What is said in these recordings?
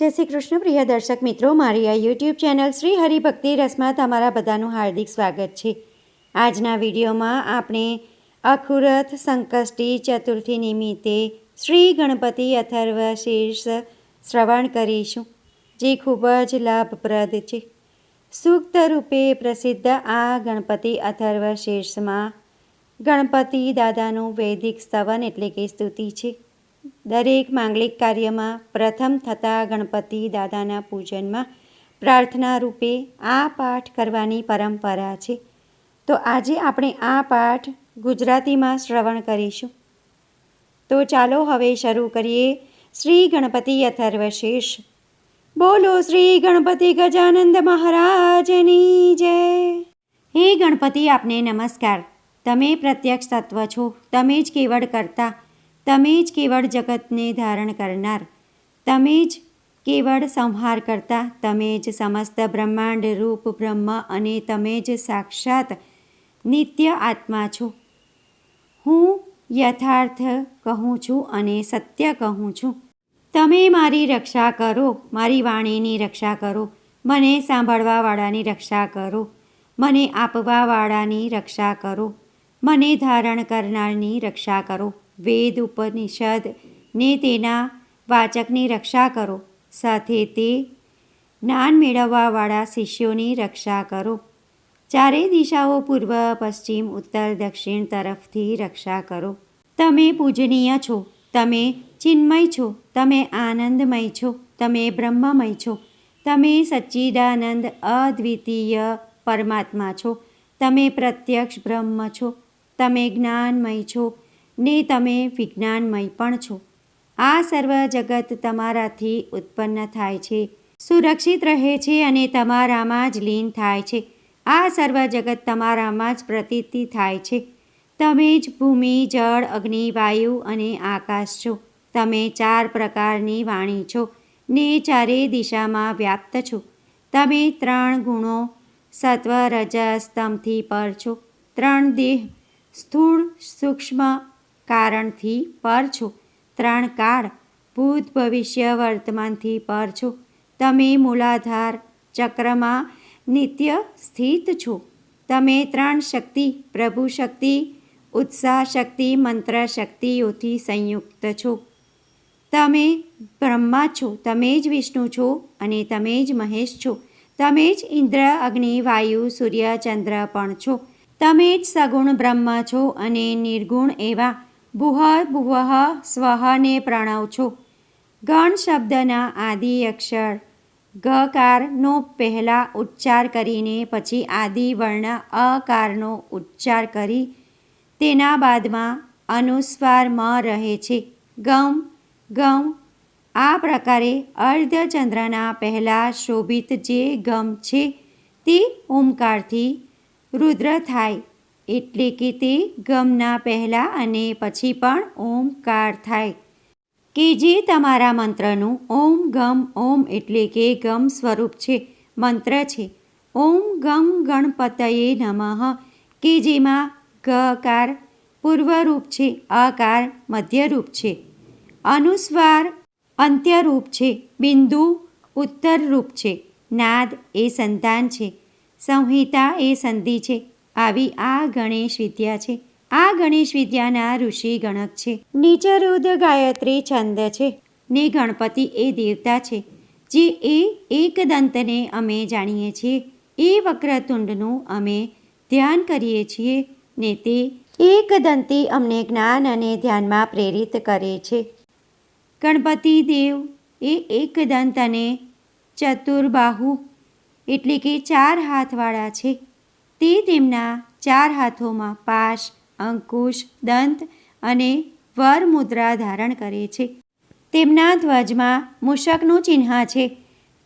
જય શ્રી કૃષ્ણ, પ્રિય દર્શક મિત્રો. મારી આ યુટ્યુબ ચેનલ શ્રી હરિભક્તિ રસમાં તમારા બધાનું હાર્દિક સ્વાગત છે. આજના વિડીયોમાં આપણે અખુરથ, સંકષ્ટી, ચતુર્થી નિમિત્તે શ્રી ગણપતિ અથર્વ શીર્ષ શ્રવણ કરીશું, જે ખૂબ જ લાભપ્રદ છે. સૂક્ત રૂપે પ્રસિદ્ધ આ ગણપતિ અથર્વ શીર્ષમાં ગણપતિ દાદાનું વૈદિક સ્તવન એટલે કે સ્તુતિ છે. દરેક માંગલિક કાર્યમાં પ્રથમ થતા ગણપતિ દાદાના પૂજનમાં પ્રાર્થના રૂપે આ પાઠ કરવાની પરંપરા છે. તો આજે આપણે આ પાઠ ગુજરાતીમાં શ્રવણ કરીશું. તો ચાલો હવે શરૂ કરીએ શ્રી ગણપતિ અથર્વશેષ. બોલો શ્રી ગણપતિ ગજાનંદ મહારાજની જય. હે ગણપતિ, આપને નમસ્કાર. તમે પ્રત્યક્ષ તત્વ છો. તમે જ કેવળ કરતા. તમે જ કેવળ જગતને ધારણ કરનાર તમે જ કેવળ સંહાર કરતા તમે જ સમસ્ત બ્રહ્માંડ રૂપ બ્રહ્મ અને તમે જ સાક્ષાત નિત્ય આત્મા છો. હું યથાર્થ કહું છું અને સત્ય કહું છું. તમે મારી રક્ષા કરો, મારી વાણીની રક્ષા કરો, મને સાંભળવાવાળાની રક્ષા કરો, મને આપવાવાળાની રક્ષા કરો, મને ધારણ કરનારની રક્ષા કરો. વેદ ઉપનિષદ ને તેના વાચકની રક્ષા કરો. સાથે તે જ્ઞાન મેળવવાવાળા શિષ્યોની રક્ષા કરો. ચારે દિશાઓ પૂર્વ, પશ્ચિમ, ઉત્તર, દક્ષિણ તરફથી રક્ષા કરો. તમે પૂજનીય છો. તમે ચિન્મય છો. તમે આનંદમય છો. તમે બ્રહ્મમય છો. તમે સચ્ચિદાનંદ, અદ્વિતીય પરમાત્મા છો. તમે પ્રત્યક્ષ બ્રહ્મ છો. તમે જ્ઞાનમય છો. ને તમે વિજ્ઞાનમય પણ છો. આ સર્વ જગત તમારાથી ઉત્પન્ન થાય છે, સુરક્ષિત રહે છે અને તમારામાં જ લીન થાય છે. આ સર્વ જગત તમારામાં જ પ્રતીતિ થાય છે. તમે જ ભૂમિ, જળ, અગ્નિ, વાયુ અને આકાશ છો. તમે ચાર પ્રકારની વાણી છો ને ચારે દિશામાં વ્યાપ્ત છો. તમે ત્રણ ગુણો સત્વ રજસ તમથી પર છો. ત્રણ દેહ સ્થૂળ, સૂક્ષ્મ કારણથી પર છો. ત્રણ કાળ ભૂત ભવિષ્ય વર્તમાનથી પર છો. તમે મૂલાધાર ચક્રમાં નિત્ય સ્થિત છો. તમે ત્રણ શક્તિ, પ્રભુ શક્તિ ઉત્સાહ શક્તિ, મંત્ર શક્તિઓથી સંયુક્ત છો. તમે બ્રહ્મા છો. તમે જ વિષ્ણુ છો અને તમે જ મહેશ છો. તમે જ ઇન્દ્ર, અગ્નિ, વાયુ, સૂર્ય, ચંદ્ર પણ છો. તમે જ સગુણ બ્રહ્મ છો અને નિર્ગુણ એવા ભુહ ભુવઃ સ્વહને પ્રણવ છો. ગણ શબ્દના આદિ અક્ષર ગકારનો પહેલાં ઉચ્ચાર કરીને પછી આદિ વર્ણ અકારનો ઉચ્ચાર કરી તેના બાદમાં અનુસ્વાર મ રહે છે. ગમ ગમ. આ પ્રકારે અર્ધચંદ્રના પહેલાં શોભિત જે ગમ છે તે ઓમકારથી રુદ્ર થાય. એટલે કે તે ગમના પહેલાં અને પછી પણ ઓમકાર થાય. કે જે તમારા મંત્રનું ઓમ ગમ ઓમ એટલે કે ગમ સ્વરૂપ છે, મંત્ર છે. ઓમ ગમ ગણપતયે નમઃ, કે જેમાં ગકાર પૂર્વરૂપ છે અકાર મધ્યરૂપ છે. અનુસ્વાર અંત્યરૂપ છે, બિંદુ ઉત્તરરૂપ છે. નાદ એ સંતાન છે, સંહિતા એ સંધિ છે આવી આ ગણેશ વિદ્યા છે. આ ગણેશ વિદ્યાના ઋષિ ગણક છે. નીચરુદ ગાયત્રી છંદ છે. ને ગણપતિ એ દેવતા છે. જે એ એકદંતને અમે જાણીએ છીએ. એ વક્રતુંડનું અમે ધ્યાન કરીએ છીએ ને તે એકદંતી અમને જ્ઞાન અને ધ્યાનમાં પ્રેરિત કરે છે. ગણપતિ દેવ એ એકદંત અને ચતુર્બાહુ એટલે કે ચાર હાથવાળા છે. તે તેમના ચાર હાથોમાં પાશ, અંકુશ, દંત અને વર મુદ્રા ધારણ કરે છે. તેમના ધ્વજમાં મૂષકનું ચિહ્ન છે.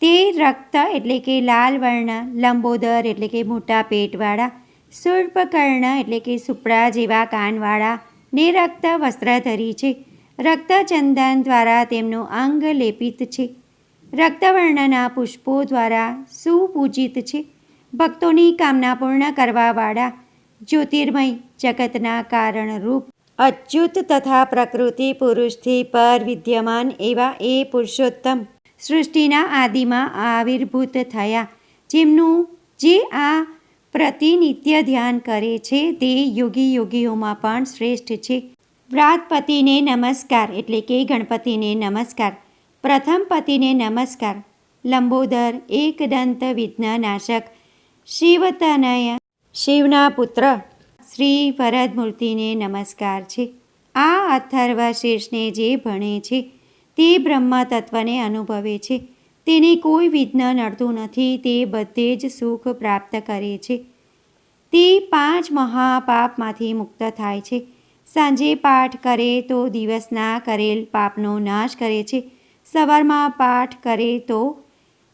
તે રક્ત એટલે કે લાલ વર્ણ, લંબોદર એટલે કે મોટા પેટવાળા સૂર્પકર્ણ એટલે કે સુપડા જેવા કાનવાળા ને રક્ત વસ્ત્રધરી છે. રક્તચંદન દ્વારા તેમનું અંગ લેપિત છે. રક્તવર્ણના પુષ્પો દ્વારા સુપૂજિત છે. ભક્તોની કામના પૂર્ણ કરવાવાળા જ્યોતિર્મય જગતના કારણરૂપ, અચ્યુત તથા પ્રકૃતિ પુરુષથી પર વિદ્યમાન એવા એ પુરુષોત્તમ સૃષ્ટિના આદિમાં આવિર્ભૂત થયા, જેમનું જે આ પ્રતિનિત્ય ધ્યાન કરે છે તે યોગી યોગીઓમાં પણ શ્રેષ્ઠ છે. વ્રાતપતિને નમસ્કાર એટલે કે ગણપતિને નમસ્કાર, પ્રથમ પતિને નમસ્કાર, લંબોદર એકદંત વિઘ્નનાશક શિવતનય. શિવના પુત્ર શ્રી વરદમૂર્તિને નમસ્કાર છે. આ અથર્વ શીર્ષને જે ભણે છે, તે બ્રહ્મ તત્વને અનુભવે છે. તેને કોઈ વિઘ્ન નડતું નથી, તે બધે જ સુખ પ્રાપ્ત કરે છે. તે પાંચ મહાપાપમાંથી મુક્ત થાય છે. સાંજે પાઠ કરે તો દિવસના કરેલ પાપનો નાશ કરે છે. સવારમાં પાઠ કરે તો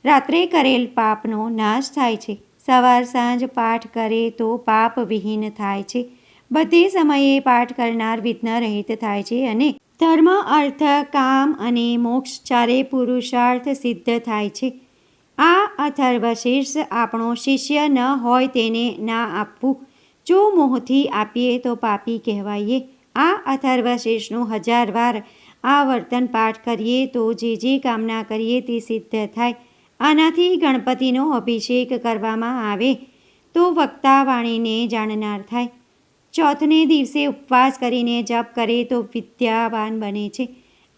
રાત્રે કરેલ પાપનો નાશ થાય છે. સવાર સાંજ પાઠ કરે તો પાપ વિહીન થાય છે. બધે સમયે પાઠ કરનાર વિઘ્ન રહિત થાય છે અને ધર્મ, અર્થ, કામ અને મોક્ષ ચારે પુરુષાર્થ સિદ્ધ થાય છે. આ અથર્વશીર્ષ આપણો શિષ્ય ન હોય તેને ના આપવું. જો મોહથી આપીએ તો પાપી કહેવાઈએ. આ અથર્વશીર્ષનું હજાર વાર આ વર્તન પાઠ કરીએ તો જે જે કામના કરીએ તે સિદ્ધ થાય. આનાથી ગણપતિનો અભિષેક કરવામાં આવે તો વક્તા વાણીને જાણનાર થાય. ચોથને દિવસે ઉપવાસ કરીને જપ કરે તો વિદ્યાવાન બને છે.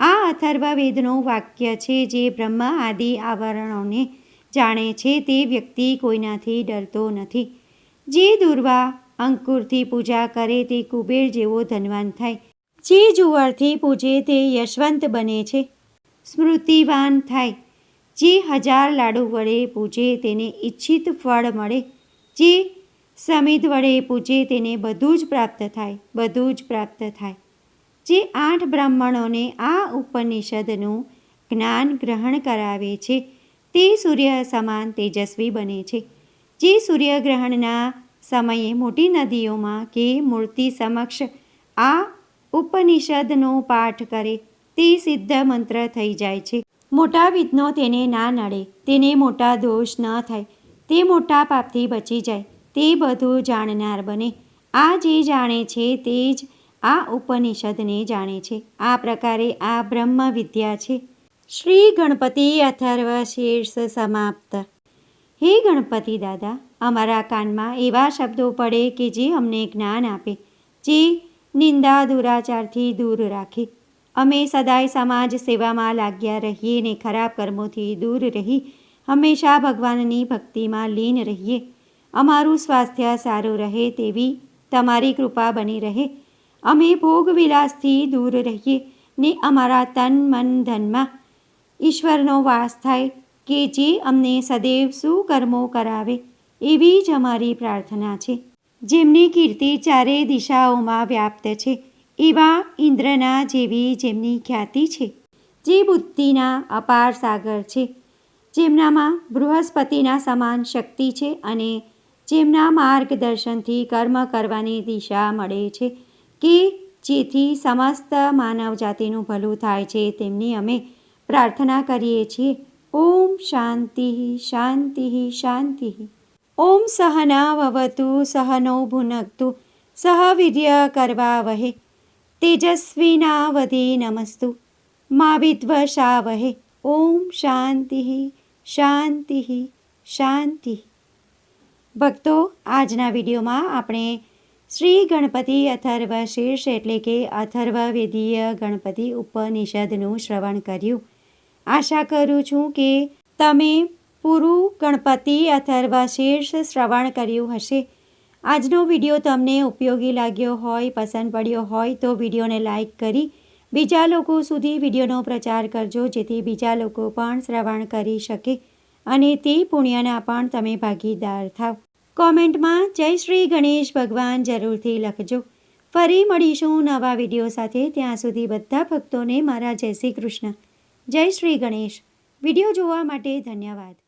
આ અથર્વવેદનું વાક્ય છે જે બ્રહ્મ આદિ આવરણોને જાણે છે તે વ્યક્તિ કોઈનાથી ડરતો નથી. જે દુર્વા અંકુરથી પૂજા કરે તે કુબેર જેવો ધનવાન થાય. જે જુવારથી પૂજે તે યશવંત બને છે. સ્મૃતિવાન થાય. જે હજાર લાડુ વડે પૂજે તેને ઈચ્છિત ફળ મળે. જે સમિત વડે પૂજે તેને બધું જ પ્રાપ્ત થાય, બધું જ પ્રાપ્ત થાય. જે આઠ બ્રાહ્મણોને આ ઉપનિષદનું જ્ઞાન ગ્રહણ કરાવે છે, તે સૂર્ય સમાન તેજસ્વી બને છે. જે સૂર્યગ્રહણના સમયે મોટી નદીઓમાં કે મૂર્તિ સમક્ષ આ ઉપનિષદનો પાઠ કરે, તે સિદ્ધ મંત્ર થઈ જાય છે. મોટા વિઘ્નો તેને ના નડે, તેને મોટા દોષ ન થાય. તે મોટા પાપથી બચી જાય, તે બધું જાણનાર બને. આ જે જાણે છે તે જ આ ઉપનિષદને જાણે છે. આ પ્રકારે આ બ્રહ્મ વિદ્યા છે. શ્રી ગણપતિ અથર્વ શીર્ષ સમાપ્ત. હે ગણપતિ દાદા, અમારા કાનમાં એવા શબ્દો પડે કે જે અમને જ્ઞાન આપે, જે નિંદા દુરાચારથી દૂર રાખે. અમે સદાય સમાજ સેવામાં લાગ્યા રહીએ ને ખરાબ કર્મોથી દૂર રહી. હંમેશા ભગવાનની ભક્તિમાં લીન રહીએ. અમારું સ્વાસ્થ્ય સારું રહે તેવી તમારી કૃપા બની રહે. અમે ભોગવિલાસથી દૂર રહીએ ને અમારા તન મન ધનમાં. ઈશ્વરનો વાસ થાય કે જે અમને સદૈવ સુકર્મો કરાવે, એવી જ અમારી પ્રાર્થના છે. જેમની કીર્તિ ચારે દિશાઓમાં વ્યાપ્ત છે. એવા ઇન્દ્રના જેવી જેમની ખ્યાતિ છે, જે બુદ્ધિના અપાર સાગર છે. જેમનામાં બૃહસ્પતિના સમાન શક્તિ છે અને જેમના માર્ગદર્શનથી કર્મ કરવાની દિશા મળે છે કે જેથી સમસ્ત માનવજાતિનું ભલું થાય છે તેમની અમે પ્રાર્થના કરીએ છીએ. ઓમ શાંતિ શાંતિ શાંતિ. ઓમ સહના વવતુ સહનો ભુનક્તુ સહ કરવા વહે. તેજસ્વીનાવધી નમસ્તુ મા વિદ્વષાવહે ઓમ શાંતિ શાંતિ શાંતિ ભક્તો આજના વિડીયોમાં આપણે શ્રી ગણપતિ અથર્વ શીર્ષ એટલે કે અથર્વવેદીય ગણપતિ ઉપનિષદનું શ્રવણ કર્યું. આશા કરું છું કે તમે પૂરું ગણપતિ અથર્વ શીર્ષ શ્રવણ કર્યું હશે. આજનો વીડિયો તમને ઉપયોગી લાગ્યો હોય, પસંદ પડ્યો હોય તો વિડીયોને લાઇક કરી બીજા લોકો સુધી વિડીયોનો પ્રચાર કરજો, જેથી બીજા લોકો પણ શ્રવણ કરી શકે અને તે પુણ્યના પણ તમે ભાગીદાર થાવ. કોમેન્ટમાં જય શ્રી ગણેશ ભગવાન જરૂરથી લખજો. ફરી મળીશું નવા વીડિયો સાથે. ત્યાં સુધી બધા ભક્તોને મારા જય શ્રી કૃષ્ણ. જય શ્રી ગણેશ. વીડિયો જોવા માટે ધન્યવાદ.